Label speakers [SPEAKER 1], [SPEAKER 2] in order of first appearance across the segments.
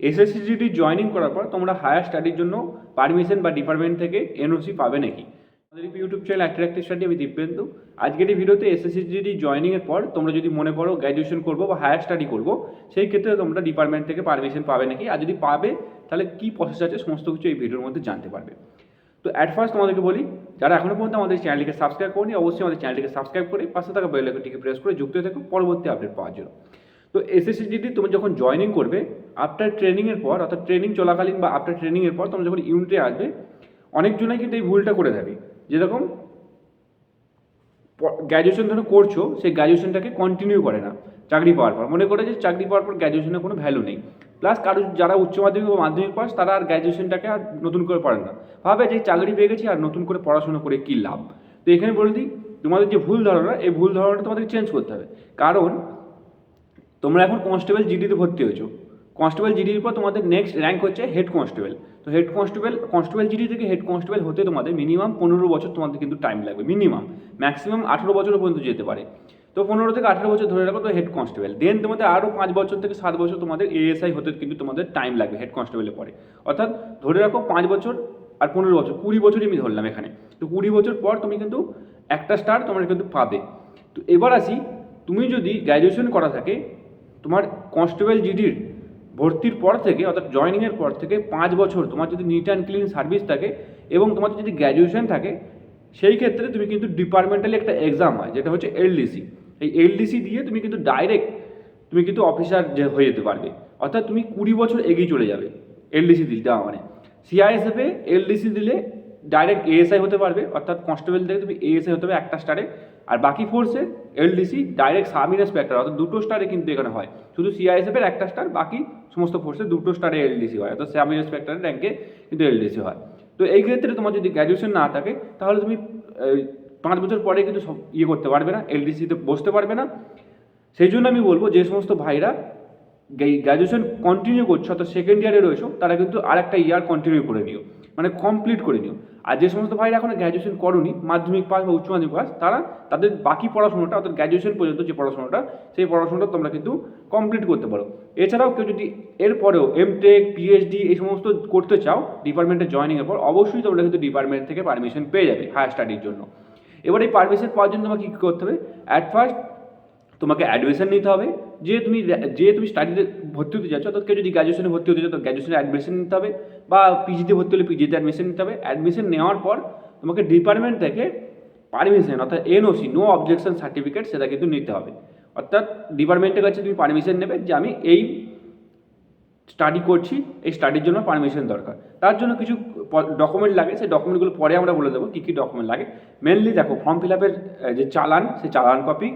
[SPEAKER 1] এসএসসিজিটি joining করার পর তোমরা হায়ার স্টাডির জন্য পারমিশন বা ডিপার্টমেন্ট থেকে এনওসি পাবে নাকি? আমাদের ইউটিউব চ্যানেল অ্যাট্রাক্টিভ স্টাডি আমি দিব্যেন্দু। আজকের এই ভিডিওতে এসএসসিজিটি জয়েনিংয়ের পর তোমরা যদি মনে করো গ্র্যাজুয়েশন করব বা হায়ার স্টাডি করব, সেই ক্ষেত্রে তোমরা ডিপার্টমেন্ট থেকে পারমিশন পাবে নাকি? আর যদি পাবে, তাহলে কী প্রসেস আছে সমস্ত কিছু এই ভিডিওর মধ্যে জানতে পারবে। তো অ্যাট ফার্স্ট তোমাদেরকে বলি, যারা এখনও পর্যন্ত আমাদের চ্যানেলটিকে সাবস্ক্রাইব করেনি, অবশ্যই আমাদের চ্যানেলটিকে সাবস্ক্রাইব করে পাশে থাকা বেল আইকনটিকে প্রেস করে যুক্ত হয়ে থাকো, পরবর্তী আপডেট পাওয়ার জন্য। তো এসএসসিজিটি তুমি যখন জয়েনিং করবে আফটার ট্রেনিংয়ের পর, অর্থাৎ ট্রেনিং চলাকালীন বা আফটার ট্রেনিংয়ের পর, তোমরা যখন ইউনিটে আসবে, অনেকজনাই কিন্তু এই ভুলটা করে থাকে যেরকম গ্র্যাজুয়েশন ধরো করছ, সেই গ্র্যাজুয়েশনটাকে কন্টিনিউ করে না, চাকরি পাওয়ার পর। মনে করে যে চাকরি পাওয়ার পর গ্র্যাজুয়েশনের কোনো ভ্যালু নেই। প্লাস কারও যারা উচ্চ মাধ্যমিক বা মাধ্যমিক পাস, তারা আর গ্র্যাজুয়েশনটাকে আর নতুন করে পড়েন না। ভাবে যে চাকরি পেয়ে গেছি আর নতুন করে পড়াশোনা করে কী লাভ? তো এখানে বলে দিই, তোমাদের যে ভুল ধারণা, এই ভুল ধারণাটা তোমাদেরকে চেঞ্জ করতে হবে। কারণ তোমরা এখন কনস্টেবল জিডিতে ভর্তি হয়েছো। কনস্টেবল জিডির পর তোমাদের নেক্সট র্যাঙ্ক হচ্ছে হেড কনস্টেবল তো হেড কনস্টেবল কনস্টেবল জিডি থেকে হেড কনস্টেবল হতে তোমাদের মিনিমাম পনেরো বছর তোমাদের কিন্তু টাইম লাগবে মিনিমাম ম্যাক্সিমাম আঠেরো বছর পর্যন্ত যেতে পারে। তো পনেরো থেকে আঠেরো বছর ধরে রাখো তো হেড কনস্টেবল দেন তোমাদের আরও পাঁচ বছর থেকে সাত বছর তোমাদের এএসআই হতে কিন্তু তোমাদের টাইম লাগবে হেড কনস্টেবলের পরে। অর্থাৎ ধরে রাখো পাঁচ বছর আর পনেরো বছর, কুড়ি বছরই আমি ধরলাম এখানে। তো কুড়ি বছর পর তুমি কিন্তু একটা স্টার তোমরা কিন্তু পাবে। তো এবার আসি, তুমি যদি গ্র্যাজুয়েশন করা থাকে তোমার কনস্টেবল জিডির ভর্তির পর থেকে, অর্থাৎ জয়নিংয়ের পর থেকে পাঁচ বছর তোমার যদি নিট অ্যান্ড ক্লিন সার্ভিস থাকে এবং তোমার যদি গ্র্যাজুয়েশন থাকে, সেই ক্ষেত্রে তুমি কিন্তু ডিপার্টমেন্টালি একটা এক্সাম হয়, যেটা হচ্ছে এলডিসি এই এলডিসি দিয়ে তুমি কিন্তু ডাইরেক্ট তুমি কিন্তু অফিসার যে হয়ে যেতে পারবে। অর্থাৎ তুমি কুড়ি বছর এগিয়ে চলে যাবে এলডিসি দিল দেওয়া মানে। সিআইএসএফে এলডিসি দিলে ডাইরেক্ট এএসআই হতে পারবে, অর্থাৎ কনস্টেবল থেকে তুমি এএসআই হতে হবে একটা স্টারে আর বাকি ফোর্সে এলডিসি ডাইরেক্ট সাব ইন্সপেক্টর অর্থাৎ দুটো স্টারে কিন্তু এখানে হয়। শুধু সিআইএসএফের একটা স্টার বাকি সমস্ত ফোর্সে দুটো স্টারে এলডিসি হয়, অর্থাৎ সাব ইন্সপেক্টরের র্যাঙ্কে কিন্তু এলডিসি হয়। তো এই ক্ষেত্রে তোমার যদি গ্র্যাজুয়েশন না থাকে, তাহলে তুমি পাঁচ বছর পরে কিন্তু সব ইয়ে করতে পারবে না এলডিসিতে বসতে পারবে না। সেই জন্য আমি বলব যে সমস্ত ভাইরা গ্র্যাজুয়েশন কন্টিনিউ করছ, অর্থাৎ সেকেন্ড ইয়ারে রয়েছো, তারা কিন্তু আর একটা ইয়ার কন্টিনিউ করে নিও। মানে কমপ্লিট করে নিও। আর যে সমস্ত ভাইরা এখন গ্র্যাজুয়েশন করনি, মাধ্যমিক পাস বা উচ্চ মাধ্যমিক পাস তারা তাদের বাকি পড়াশোনাটা অর্থাৎ গ্র্যাজুয়েশন পর্যন্ত যে পড়াশোনাটা, সেই পড়াশোনাটা তোমরা কিন্তু কমপ্লিট করতে পারো। এছাড়াও কেউ যদি এরপরেও এম টেক পিএইচডি এই সমস্ত করতে চাও ডিপার্টমেন্টে জয়েনিংয়ের পর, অবশ্যই তোমরা কিন্তু ডিপার্টমেন্ট থেকে পারমিশন পেয়ে যাবে হায়ার স্টাডির জন্য। এবার এই পারমিশন পাওয়ার জন্য তোমাকে কী করতে হবে? অ্যাট ফার্স্ট তোমাকে অ্যাডমিশন নিতে হবে। যে তুমি যে তুমি স্টাডিতে ভর্তি হতে যাচ্ছ তো কেউ যদি গ্র্যাজুয়েশনে ভর্তি হতে চাও তো গ্র্যাজুয়েশনে অ্যাডমিশন নিতে হবে বা পিজিতে ভর্তি হলে পিজিতে অ্যাডমিশন নিতে হবে। অ্যাডমিশন নেওয়ার পর তোমাকে ডিপার্টমেন্ট থেকে পারমিশন অর্থাৎ এনওসি নো অবজেকশন সার্টিফিকেট সেটা কিন্তু নিতে হবে। অর্থাৎ ডিপার্টমেন্টের কাছে তুমি পারমিশন নেবে যে আমি এই স্টাডি করছি, এই স্টাডির জন্য পারমিশন দরকার। তার জন্য কিছু ডকুমেন্ট লাগে, সেই ডকুমেন্টগুলো পরে আমরা বলে দেবো, কী কী ডকুমেন্ট লাগে। মেনলি দেখো ফর্ম ফিল আপের যে চালান, সেই চালান কপি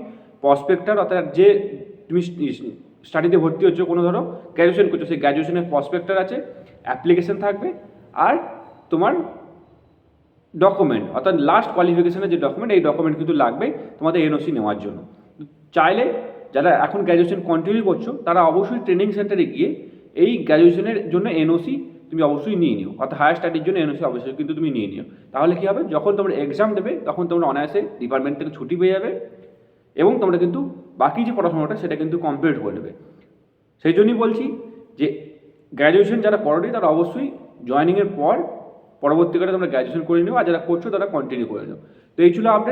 [SPEAKER 1] প্রসপেক্টার অর্থাৎ যে তুমি স্টাডিতে ভর্তি হচ্ছ, কোনো ধরো গ্র্যাজুয়েশন করছ, সেই গ্র্যাজুয়েশনের প্রসপেক্টার আছে অ্যাপ্লিকেশন থাকবে, আর তোমার ডকুমেন্ট অর্থাৎ লাস্ট কোয়ালিফিকেশনের যে ডকুমেন্ট এই ডকুমেন্ট কিন্তু লাগবে তোমাদের এনওসি নেওয়ার জন্য। চাইলে যারা এখন গ্র্যাজুয়েশন কন্টিনিউ করছ, তারা অবশ্যই ট্রেনিং সেন্টারে গিয়ে এই গ্র্যাজুয়েশনের জন্য এনওসি তুমি অবশ্যই নিয়ে নিও, অর্থাৎ হায়ার স্টাডির জন্য এনওসি অবশ্যই কিন্তু তুমি নিয়ে নিও। তাহলে কী হবে? যখন তোমরা এক্সাম দেবে, তখন তোমরা অনায়াসে ডিপার্টমেন্ট থেকে ছুটি পেয়ে যাবে। এবং তোমরা কিন্তু বাকি যে পড়াশোনাটা সেটা কিন্তু কমপ্লিট করে নেবে। সেই জন্যই বলছি যে গ্র্যাজুয়েশন যারা করনি, তারা অবশ্যই জয়নিংয়ের পর পরবর্তীকালে তোমরা গ্র্যাজুয়েশন করে নিও, আর যারা করছ, তারা কন্টিনিউ করে নিও। তো এই ছিল আপডেট